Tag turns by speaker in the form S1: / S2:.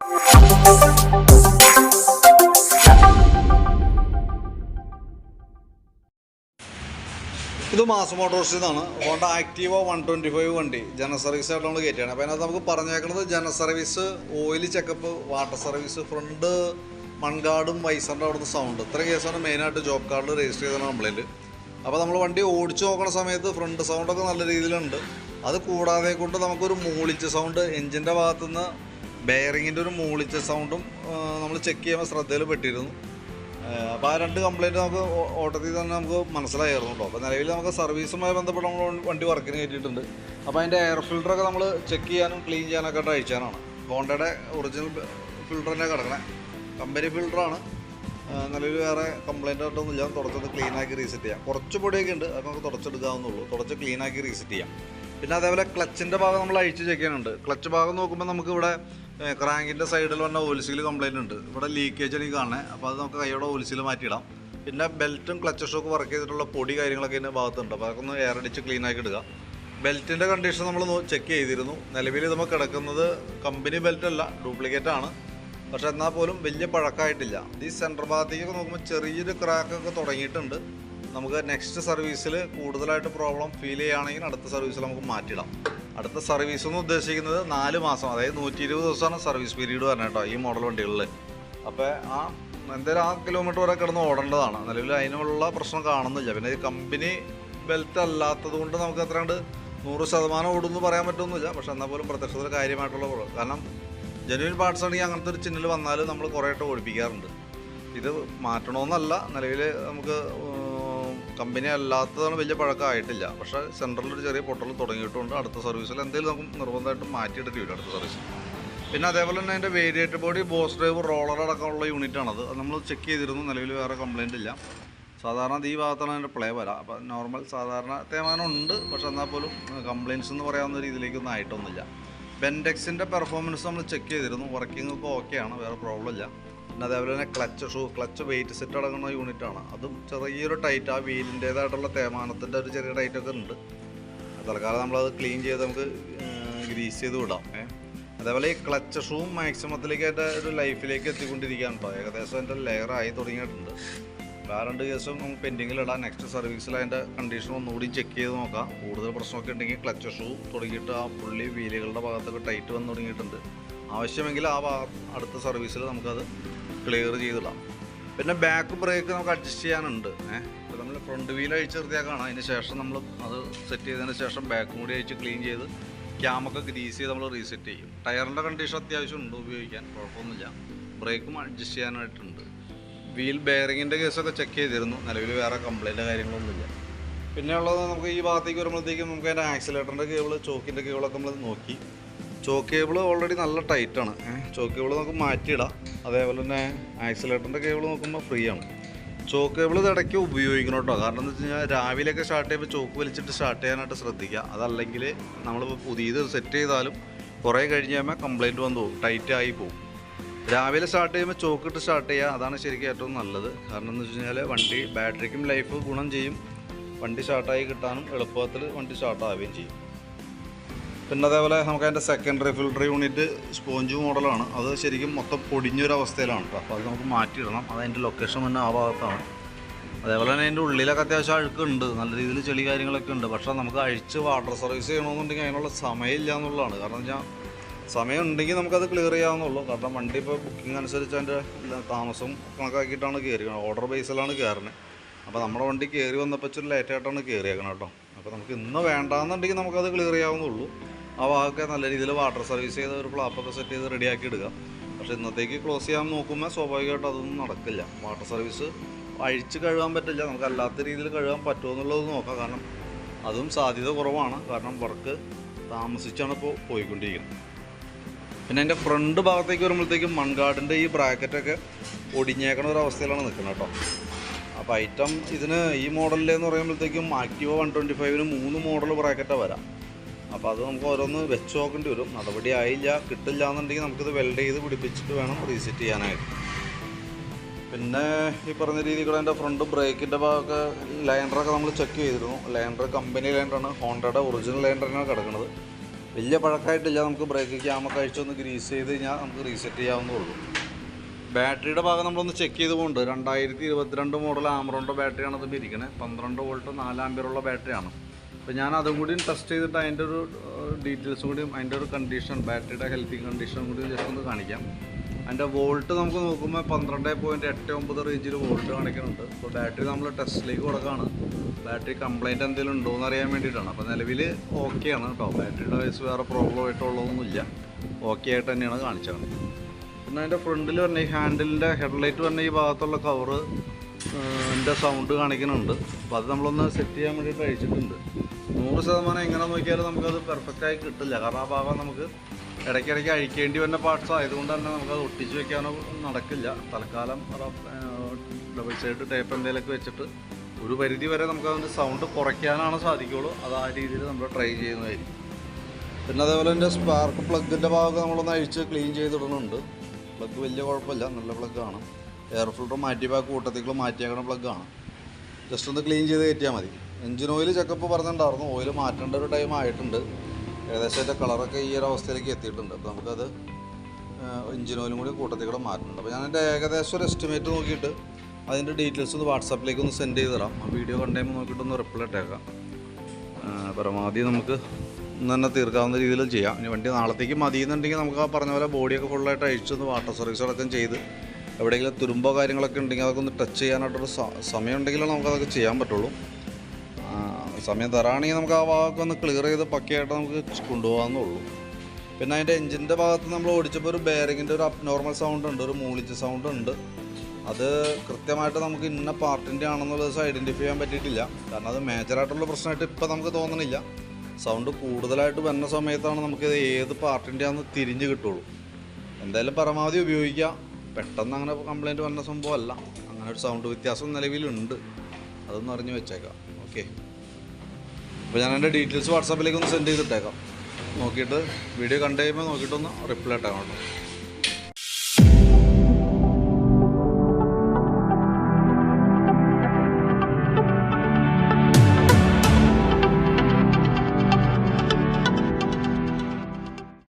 S1: ഇത് മാസ് മോട്ടോഴ്സിൽ നിന്നാണ് Honda Activa one twenty five വണ്ടി. ജന സർവീസ് ആയിട്ട് നമ്മൾ കയറ്റിയാണ് അപ്പോൾ അതിനകത്ത് നമുക്ക് പറഞ്ഞേക്കുന്നത് ജന service oil checkup water service front മൺകാടും വൈസറിന്റെ അവിടുന്ന് സൗണ്ട്. ഇത്ര കേസാണ് മെയിനായിട്ട് ജോബ് കാർഡിൽ രജിസ്റ്റർ ചെയ്ത കംപ്ലൈന്റ് അപ്പോൾ നമ്മൾ വണ്ടി ഓടിച്ചു നോക്കുന്ന സമയത്ത് ഫ്രണ്ട് സൗണ്ടൊക്കെ നല്ല രീതിയിലുണ്ട്. അത് കൂടാതെ കൊണ്ട് നമുക്കൊരു മൂളിച്ച സൗണ്ട് എഞ്ചിന്റെ ഭാഗത്തുനിന്ന് ബെയറിങ്ങിന്റെ ഒരു മൂളിച്ച സൗണ്ടും നമ്മൾ ചെക്ക് ചെയ്യുമ്പോൾ ശ്രദ്ധയിൽ പെട്ടിരുന്നു. അപ്പോൾ ആ രണ്ട് കംപ്ലൈന്റ് നമുക്ക് ഓട്ടത്തിൽ തന്നെ നമുക്ക് മനസ്സിലായിരുന്നു കേട്ടോ അപ്പോൾ നിലവിൽ നമുക്ക് സർവീസുമായി ബന്ധപ്പെട്ട് നമ്മൾ വണ്ടി വർക്കിന് കയറ്റിയിട്ടുണ്ട് അപ്പോൾ അതിന്റെ എയർ ഫിൽറ്ററൊക്കെ നമ്മൾ ചെക്ക് ചെയ്യാനും ക്ലീൻ ചെയ്യാനൊക്കെ ആയിട്ട് അയച്ചാനാണ് ഹോണ്ടയുടെ ഒറിജിനൽ ഫിൽറ്റർ തന്നെ കിടക്കണേ. കമ്പനി ഫിൽറ്ററാണ് നിലവിൽ വേറെ കംപ്ലൈന്റ് ആയിട്ടൊന്നും ഇല്ല. തുടച്ചത് ക്ലീനാക്കി റീസെറ്റ് ചെയ്യാം. കുറച്ച് പൊടിയൊക്കെ ഉണ്ട്. അത് നമുക്ക് തുടച്ചെടുക്കാവുന്നുള്ളൂ. തുടച്ച് ക്ലീനാക്കി റീസെറ്റ് ചെയ്യാം. പിന്നെ അതേപോലെ ക്ലച്ചിന്റെ ഭാഗം നമ്മൾ അഴിച്ച് ചെക്ക് ചെയ്യാനുണ്ട്. ക്ലച്ച് ഭാഗം നോക്കുമ്പോൾ നമുക്ക് ഇവിടെ ക്രാങ്കിന്റെ സൈഡിൽ വന്ന ഓയിൽസീൽ കംപ്ലൈന്റ് ഉണ്ട്. ഇവിടെ ലീക്കേജ് എനിക്ക് കാണണേ അപ്പോൾ അത് നമുക്ക് കൈയോടെ ഓയിൽസീൽ മാറ്റിയിടാം. പിന്നെ ബെൽറ്റും ക്ലച്ച് ഷോക്ക് വർക്ക് ചെയ്തിട്ടുള്ള പൊടി കാര്യങ്ങളൊക്കെ ഇതിന്റെ ഭാഗത്തുണ്ട്. അപ്പോൾ അതൊക്കെ ഒന്ന് എയർ അടിച്ച് ക്ലീൻ ആക്കി ഇടുക. ബെൽറ്റിന്റെ കണ്ടീഷൻ നമ്മൾ ചെക്ക് ചെയ്തിരുന്നു. നിലവിൽ നമ്മൾ കിടക്കുന്നത് കമ്പനി ബെൽറ്റ് അല്ല ഡ്യൂപ്ലിക്കേറ്റ് ആണ്. പക്ഷേ എന്നാൽ പോലും വലിയ പഴക്കമായിട്ടില്ല. ഈ സെന്റർ ഭാഗത്തേക്കൊക്കെ നോക്കുമ്പോൾ ചെറിയൊരു ക്രാക്കൊക്കെ തുടങ്ങിയിട്ടുണ്ട്. നമുക്ക് നെക്സ്റ്റ് സർവീസിൽ കൂടുതലായിട്ട് പ്രോബ്ലം ഫീൽ ചെയ്യുകയാണെങ്കിൽ അടുത്ത സർവീസിൽ നമുക്ക് മാറ്റിയിടാം. അടുത്ത സർവീസ് എന്ന് ഉദ്ദേശിക്കുന്നത് നാല് മാസം അതായത് നൂറ്റി ഇരുപത് ദിവസമാണ് സർവീസ് പീരീഡ് പറഞ്ഞ കേട്ടോ ഈ മോഡൽ വണ്ടികളിൽ അപ്പോൾ ആ എന്തായാലും ആ കിലോമീറ്റർ വരെ കിടന്ന് ഓടേണ്ടതാണ്. നിലവിൽ അതിനുള്ള പ്രശ്നം കാണുന്നില്ല. പിന്നെ കമ്പനി ബെൽറ്റ് അല്ലാത്തത് കൊണ്ട് നമുക്ക് അത്രണ്ട് നൂറ് ശതമാനം ഓടുമെന്ന് പറയാൻ പറ്റുന്നില്ല പക്ഷെ എന്നാൽ പോലും പ്രത്യക്ഷത്തിൽ കാര്യമായിട്ടുള്ള കാരണം ജനുവിൻ പാർട്സ് ആണെങ്കിൽ അങ്ങനത്തെ ഒരു ചിഹ്നൽ വന്നാൽ നമ്മൾ കുറേയായിട്ട് ഓടിപ്പിക്കാറുണ്ട്. ഇത് മാറ്റണമെന്നല്ല. നിലവിൽ നമുക്ക് കമ്പനി അല്ലാത്തതാണ് വലിയ പഴക്കമായിട്ടില്ല. പക്ഷെ സെൻട്രലിൽ ഒരു ചെറിയ പൊട്ടൽ തുടങ്ങിയിട്ടുണ്ട്. അടുത്ത സർവീസിൽ എന്തെങ്കിലും നമുക്ക് നിർബന്ധമായിട്ടും മാറ്റിയിടേണ്ടി വരും അടുത്ത സർവീസിൽ. പിന്നെ അതേപോലെ തന്നെ അതിന്റെ variator body boss drive roller അടക്കമുള്ള യൂണിറ്റാണത് അത് നമ്മൾ ചെക്ക് ചെയ്തിരുന്നു. നിലവിൽ വേറെ കംപ്ലൈന്റ് ഇല്ല. സാധാരണ ഈ ഭാഗത്താണ് അതിന്റെ പ്ലേ വരാം. അപ്പം നോർമൽ സാധാരണ തേമാനം ഉണ്ട്. പക്ഷെ എന്നാൽ പോലും കംപ്ലയിൻസ് എന്ന് പറയാവുന്ന രീതിയിലേക്കൊന്നും ആയിട്ടൊന്നുമില്ല. ബെൻഡെക്സിന്റെ പെർഫോമൻസ് നമ്മൾ ചെക്ക് ചെയ്തിരുന്നു. വർക്കിംഗ് ഒക്കെ ഓക്കെയാണ് വേറെ പ്രോബ്ലം ഇല്ല. പിന്നെ അതേപോലെ തന്നെ clutch shoe clutch weight set അടങ്ങുന്ന യൂണിറ്റാണ് അതും ചെറിയൊരു ടൈറ്റ് ആ വീലിന്റേതായിട്ടുള്ള തേമാനത്തിന്റെ ഒരു ചെറിയ ടൈറ്റൊക്കെ ഉണ്ട്. തൽക്കാലം നമ്മളത് ക്ലീൻ ചെയ്ത് നമുക്ക് ഗ്രീസ് ചെയ്ത് വിടാം. അതേപോലെ ഈ ക്ലച്ച് ഷൂവും മാക്സിമത്തിലേക്ക് എന്റെ ഒരു ലൈഫിലേക്ക് എത്തിക്കൊണ്ടിരിക്കുകയാണ് കേട്ടോ ഏകദേശം എന്റെ ലെയർ ആയി തുടങ്ങിയിട്ടുണ്ട്. വേറെ രണ്ട് കേസും നമുക്ക് പെൻഡിങ്ങിൽ ഇടാം. നെക്സ്റ്റ് സർവീസിൽ അതിന്റെ കണ്ടീഷൻ ഒന്നുകൂടി ചെക്ക് ചെയ്ത് നോക്കാം. കൂടുതൽ പ്രശ്നമൊക്കെ ഉണ്ടെങ്കിൽ ക്ലച്ച് ഷൂ തുടങ്ങിയിട്ട് ആ പുള്ളി വീലുകളുടെ ഭാഗത്തൊക്കെ ടൈറ്റ് വന്ന് തുടങ്ങിയിട്ടുണ്ട്. ആവശ്യമെങ്കിൽ ആ അടുത്ത സർവീസിൽ നമുക്കത് ക്ലിയർ ചെയ്തിടാം. പിന്നെ ബാക്ക് ബ്രേക്ക് നമുക്ക് അഡ്ജസ്റ്റ് ചെയ്യാനുണ്ട്. ഏഹ് അപ്പോൾ നമ്മൾ ഫ്രണ്ട് വീൽ അഴിച്ച് നിർത്തിയാക്കാണ്. അതിന് ശേഷം നമ്മൾ അത് സെറ്റ് ചെയ്തതിന് ശേഷം ബാക്കും കൂടി അഴിച്ച് ക്ലീൻ ചെയ്ത് ക്യാമൊക്കെ ഗ്രീസ് ചെയ്ത് നമ്മൾ റീസെറ്റ് ചെയ്യും. ടയറിന്റെ കണ്ടീഷൻ അത്യാവശ്യം ഉണ്ട് ഉപയോഗിക്കാൻ കുഴപ്പമൊന്നുമില്ല. ബ്രേക്കും അഡ്ജസ്റ്റ് ചെയ്യാനായിട്ടുണ്ട്. വീൽ ബെയറിങ്ങിന്റെ കേസൊക്കെ ചെക്ക് ചെയ്തിരുന്നു. നിലവിൽ വേറെ കംപ്ലൈന്റ് കാര്യങ്ങളൊന്നുമില്ല. പിന്നെയുള്ളത് നമുക്ക് ഈ ഭാഗത്തേക്ക് വരുമ്പോഴത്തേക്കും നമുക്ക് അതിന്റെ ആക്സിലേറ്ററിന്റെ കേബിൾ ചോക്കിന്റെ കേബിളൊക്കെ നമ്മൾ നോക്കി. ചോക്ക് കേബിൾ ഓൾറെഡി നല്ല ടൈറ്റാണ് ചോക്ക് കേബിൾ നമുക്ക് മാറ്റിയിടാം. അതേപോലെ തന്നെ ആക്സിലേറ്ററിന്റെ കേബിൾ നോക്കുമ്പോൾ ഫ്രീ ആണ്. ചോക്ക് കേബിൾ ഇടയ്ക്ക് ഉപയോഗിക്കണം കേട്ടോ. കാരണം എന്താ വെച്ച് കഴിഞ്ഞാൽ രാവിലെയൊക്കെ സ്റ്റാർട്ട് ചെയ്യുമ്പോൾ ചോക്ക് വലിച്ചിട്ട് സ്റ്റാർട്ട് ചെയ്യാനായിട്ട് ശ്രദ്ധിക്കുക. അതല്ലെങ്കിൽ നമ്മളിപ്പോൾ പുതിയത് സെറ്റ് ചെയ്താലും കുറേ കഴിഞ്ഞ് കഴിയുമ്പോൾ കംപ്ലൈന്റ് വന്നു പോകും. ടൈറ്റ് ആയി പോകും. രാവിലെ സ്റ്റാർട്ട് ചെയ്യുമ്പോൾ ചോക്കിട്ട് സ്റ്റാർട്ട് ചെയ്യുക. അതാണ് ശരിക്കും ഏറ്റവും നല്ലത്. കാരണം എന്ന് വെച്ച് കഴിഞ്ഞാൽ വണ്ടി ബാറ്ററിക്കും ലൈഫ് ഗുണം ചെയ്യും. വണ്ടി സ്റ്റാർട്ടായി കിട്ടാനും എളുപ്പത്തിൽ വണ്ടി സ്റ്റാർട്ടാവുകയും ചെയ്യും. പിന്നെ അതേപോലെ നമുക്ക് അതിന്റെ സെക്കൻഡറി ഫിൽട്ടർ യൂണിറ്റ് സ്പോഞ്ച് മോഡലാണ് അത് ശരിക്കും മൊത്തം പൊടിഞ്ഞൊരു അവസ്ഥയിലാണ് അപ്പോൾ അത് നമുക്ക് മാറ്റിയിടണം. അത് അതിന്റെ ലൊക്കേഷൻ തന്നെ ആ ഭാഗത്താണ്. അതേപോലെ തന്നെ അതിന്റെ ഉള്ളിലൊക്കെ അത്യാവശ്യം അഴുക്കുണ്ട്. നല്ല രീതിയിൽ ചെളി കാര്യങ്ങളൊക്കെ ഉണ്ട്. പക്ഷേ നമുക്ക് അഴിച്ച് വാട്ടർ സർവീസ് ചെയ്യണമെന്നുണ്ടെങ്കിൽ അതിനുള്ള സമയമില്ല എന്നുള്ളതാണ്. കാരണം വെച്ചാൽ സമയം ഉണ്ടെങ്കിൽ നമുക്കത് ക്ലിയർ ചെയ്യാവുന്നുള്ളൂ കാരണം വണ്ടി ഇപ്പോൾ ബുക്കിംഗ് അനുസരിച്ച് അതിന്റെ താമസം കണക്കാക്കിയിട്ടാണ് കയറിയത് ഓർഡർ ബേസിലാണ് കയറുന്നത് അപ്പോൾ നമ്മുടെ വണ്ടി കയറി വന്നപ്പോൾ ഇച്ചിരി ലേറ്റായിട്ടാണ് കയറിയേക്കണം കേട്ടോ അപ്പോൾ നമുക്ക് ഇന്ന് വേണ്ടാന്നുണ്ടെങ്കിൽ നമുക്കത് ക്ലിയർ ചെയ്യാവുന്നുള്ളൂ ആ ഭാഗമൊക്കെ നല്ല രീതിയിൽ വാട്ടർ സർവീസ് ചെയ്ത് ഒരു ഫ്ലാപ്പൊക്കെ സെറ്റ് ചെയ്ത് റെഡിയാക്കി ഇടുക. പക്ഷേ ഇന്നത്തേക്ക് ക്ലോസ് ചെയ്യാൻ നോക്കുമ്പോൾ സ്വാഭാവികമായിട്ടും അതൊന്നും നടക്കില്ല. വാട്ടർ സർവീസ് അഴിച്ച് കഴുകാൻ പറ്റില്ല. നമുക്ക് അല്ലാത്ത രീതിയിൽ കഴുകാൻ പറ്റുമോ എന്നുള്ളത് നോക്കാം. കാരണം അതും സാധ്യത കുറവാണ്. കാരണം വർക്ക് താമസിച്ചാണ് ഇപ്പോൾ പോയിക്കൊണ്ടിരിക്കുന്നത്. പിന്നെ എന്റെ ഫ്രണ്ട് ഭാഗത്തേക്ക് വരുമ്പോഴത്തേക്കും മൺകാടിന്റെ ഈ ബ്രാക്കറ്റൊക്കെ ഒടിഞ്ഞേക്കണ ഒരു അവസ്ഥയിലാണ് നിൽക്കുന്നത് കേട്ടോ. അപ്പോൾ ഐറ്റം ഇതിന് ഈ മോഡലിലെന്ന് പറയുമ്പോഴത്തേക്കും ആക്റ്റീവ വൺ ട്വന്റി ഫൈവിന് മൂന്ന് മോഡൽ ബ്രാക്കറ്റാണ് വരാം. അപ്പോൾ അത് നമുക്ക് ഓരോന്ന് വെച്ച് നോക്കേണ്ടി വരും. നടപടി ആയില്ല കിട്ടില്ല എന്നുണ്ടെങ്കിൽ നമുക്കിത് വെൽഡ് ചെയ്ത് പിടിപ്പിച്ചിട്ട് വേണം റീസെറ്റ് ചെയ്യാനായിട്ട്. പിന്നെ ഈ പറഞ്ഞ രീതിയിൽ എന്റെ ഫ്രണ്ട് ബ്രേക്കിന്റെ ഭാഗമൊക്കെ ലൈൻഡറൊക്കെ നമ്മൾ ചെക്ക് ചെയ്തിരുന്നു. ലൈൻഡർ കമ്പനി ലൈൻഡറാണ് ഹോണ്ടയുടെ ഒറിജിനൽ ലൈൻഡറിനാണ് കിടക്കുന്നത്. വലിയ പഴക്കമായിട്ടില്ല നമുക്ക് ബ്രേക്ക് ക്യാമൊക്കെ അഴിച്ചൊന്ന് ഗ്രീസ് ചെയ്ത് കഴിഞ്ഞാൽ നമുക്ക് റീസെറ്റ് ചെയ്യാവുന്നേ ഉള്ളൂ. ബാറ്ററിയുടെ ഭാഗം നമ്മളൊന്ന് ചെക്ക് ചെയ്ത് പോകുന്നുണ്ട് രണ്ടായിരത്തി ഇരുപത്തിരണ്ട് മോഡൽ ആമറോണിന്റെ ബാറ്ററിയാണ് ഇത് ഇരിക്കുന്നത് പന്ത്രണ്ട് വോൾട്ട് നാലാം പേരുള്ള ബാറ്ററിയാണ് അപ്പോൾ ഞാൻ അതും കൂടി ടെസ്റ്റ് ചെയ്തിട്ട് അതിന്റെ ഒരു ഡീറ്റെയിൽസും കൂടി അതിന്റെ ഒരു കണ്ടീഷൻ ബാറ്ററിയുടെ ഹെൽത്തി കണ്ടീഷനും കൂടി ജസ്റ്റ് ഒന്ന് കാണിക്കാം. അതിന്റെ വോൾട്ട് നമുക്ക് നോക്കുമ്പോൾ പന്ത്രണ്ട് പോയിന്റ് എട്ട് ഒമ്പത് റേഞ്ചിൽ വോൾട്ട് കാണിക്കുന്നുണ്ട്. അപ്പോൾ ബാറ്ററി നമ്മൾ ടെസ്റ്റിലേക്ക് കൊടുക്കുകയാണ് ബാറ്ററി കംപ്ലൈന്റ് എന്തെങ്കിലും ഉണ്ടോ എന്ന് അറിയാൻ വേണ്ടിയിട്ടാണ്. അപ്പോൾ നിലവിൽ ഓക്കെയാണ് കേട്ടോ ബാറ്ററിയുടെ വയസ്സ് വേറെ പ്രോബ്ലം ആയിട്ടുള്ളതൊന്നുമില്ല. ഓക്കെ ആയിട്ട് തന്നെയാണ് കാണിച്ചത്. പിന്നെ അതിന്റെ ഫ്രണ്ടിൽ പറഞ്ഞ ഈ ഹാൻഡിലിന്റെ ഹെഡ്ലൈറ്റ് പറഞ്ഞ ഈ ഭാഗത്തുള്ള കവറ് എന്റെ സൗണ്ട് കാണിക്കുന്നുണ്ട്. അപ്പോൾ അത് നമ്മളൊന്ന് സെറ്റ് ചെയ്യാൻ വേണ്ടിയിട്ട് അഴിച്ചിട്ടുണ്ട് നൂറ് ശതമാനം എങ്ങനെ നോക്കിയാലും നമുക്കത് പെർഫെക്റ്റായി കിട്ടില്ല. കാരണം ആ ഭാഗം നമുക്ക് ഇടയ്ക്കിടയ്ക്ക് അഴിക്കേണ്ടി വരുന്ന പാർട്സ് ആയതുകൊണ്ട് തന്നെ നമുക്കത് ഒട്ടിച്ച് വെക്കാനോ നടക്കില്ല. തൽക്കാലം ഡബിൾ സൈഡ് ടേപ്പ് എന്തെങ്കിലുമൊക്കെ വെച്ചിട്ട് ഒരു പരിധി വരെ നമുക്കതിന്റെ സൗണ്ട് കുറയ്ക്കാനാണ് സാധിക്കുള്ളൂ. അത് ആ രീതിയിൽ നമ്മൾ ട്രൈ ചെയ്യുന്നതായിരിക്കും. പിന്നെ അതേപോലെ എന്റെ സ്പാർക്ക് പ്ലഗിന്റെ ഭാഗം നമ്മളൊന്ന് അഴിച്ച് ക്ലീൻ ചെയ്തിടുന്നുണ്ട്. പ്ലഗ് വലിയ കുഴപ്പമില്ല. നല്ല പ്ലഗ്ഗാണ് എയർ ഫിൽറ്റർ മാറ്റി ബാക്ക് കൂട്ടത്തികൾ മാറ്റിയേക്കണ പ്ലഗ്ഗാണ് ജസ്റ്റ് ഒന്ന് ക്ലീൻ ചെയ്ത് കയറ്റിയാൽ മതി. എഞ്ചിൻ ഓയിൽ ചെക്കപ്പ് പറഞ്ഞിട്ടുണ്ടായിരുന്നു. ഓയിൽ മാറ്റേണ്ട ഒരു ടൈം ആയിട്ടുണ്ട്. ഏകദേശം അതിന്റെ കളറൊക്കെ ഈ ഒരു അവസ്ഥയിലേക്ക് എത്തിയിട്ടുണ്ട്. അപ്പോൾ നമുക്കത് എഞ്ചിൻ ഓയിലും കൂടി കൂട്ടത്തിക്കൂടെ മാറ്റുന്നുണ്ട്. അപ്പോൾ ഞാൻ എന്റെ ഏകദേശം ഒരു എസ്റ്റിമേറ്റ് നോക്കിയിട്ട് അതിന്റെ ഡീറ്റെയിൽസ് ഒന്ന് വാട്സാപ്പിലേക്ക് ഒന്ന് സെൻഡ് ചെയ്ത് തരാം. ആ വീഡിയോ കണ്ടുമ്പോൾ നോക്കിയിട്ടൊന്ന് റിപ്ലൈ ഇട്ടേക്കാം. പരമാവധി നമുക്ക് ഇന്ന് തന്നെ തീർക്കാവുന്ന രീതിയിൽ ചെയ്യാം. ഇനി വണ്ടി നാളത്തേക്ക് മതിയെന്നുണ്ടെങ്കിൽ നമുക്ക് ആ പറഞ്ഞ പോലെ ബോഡിയൊക്കെ ഫുള്ളായിട്ട് അഴിച്ചൊന്ന് വാട്ടർ സർവീസ് അടക്കം ചെയ്ത് എവിടെയെങ്കിലും തുരുമ്പോ കാര്യങ്ങളൊക്കെ ഉണ്ടെങ്കിൽ അതൊക്കെ ഒന്ന് ടച്ച് ചെയ്യാനായിട്ടൊരു സമയം ഉണ്ടെങ്കിലേ നമുക്കതൊക്കെ ചെയ്യാൻ പറ്റുള്ളൂ. സമയം തരാണെങ്കിൽ നമുക്ക് ആ ഭാഗമൊക്കെ ഒന്ന് ക്ലിയർ ചെയ്ത് പക്കയായിട്ട് നമുക്ക് കൊണ്ടുപോകാമെന്നുള്ളൂ പിന്നെ അതിന്റെ എഞ്ചിന്റെ ഭാഗത്ത് നമ്മൾ ഓടിച്ചപ്പോൾ ഒരു ബെയറിങ്ങിന്റെ ഒരു അബ്നോർമൽ സൗണ്ട് ഉണ്ട് ഒരു മൂളിച്ച സൗണ്ട് ഉണ്ട്. അത് കൃത്യമായിട്ട് നമുക്ക് ഇന്ന പാർട്ടിന്റെ ആണെന്നുള്ള ദിവസം ഐഡന്റിഫൈ ചെയ്യാൻ പറ്റിയിട്ടില്ല. കാരണം അത് മേജറായിട്ടുള്ള പ്രശ്നമായിട്ട് ഇപ്പം നമുക്ക് തോന്നണില്ല. സൗണ്ട് കൂടുതലായിട്ട് വരുന്ന സമയത്താണ് നമുക്ക് ഏത് പാർട്ടിന്റെ ആണെന്ന് തിരിഞ്ഞ് കിട്ടുള്ളൂ. എന്തായാലും പരമാവധി ഉപയോഗിക്കുക പെട്ടെന്ന് അങ്ങനെ കംപ്ലൈന്റ് വന്ന സംഭവമല്ല. അങ്ങനെ ഒരു സൗണ്ട് വ്യത്യാസം നിലവിലുണ്ട്. അതൊന്ന് അറിഞ്ഞു വെച്ചേക്കാം. ഓക്കെ അപ്പോൾ ഞാൻ എന്റെ ഡീറ്റെയിൽസ് വാട്സാപ്പിലേക്ക് ഒന്ന് സെൻഡ് ചെയ്തിട്ടേക്കാം. നോക്കിയിട്ട് വീഡിയോ കണ്ടു കഴിയുമ്പോൾ നോക്കിയിട്ടൊന്ന് റിപ്ലൈ ഇട്ടേക്കാം കേട്ടോ.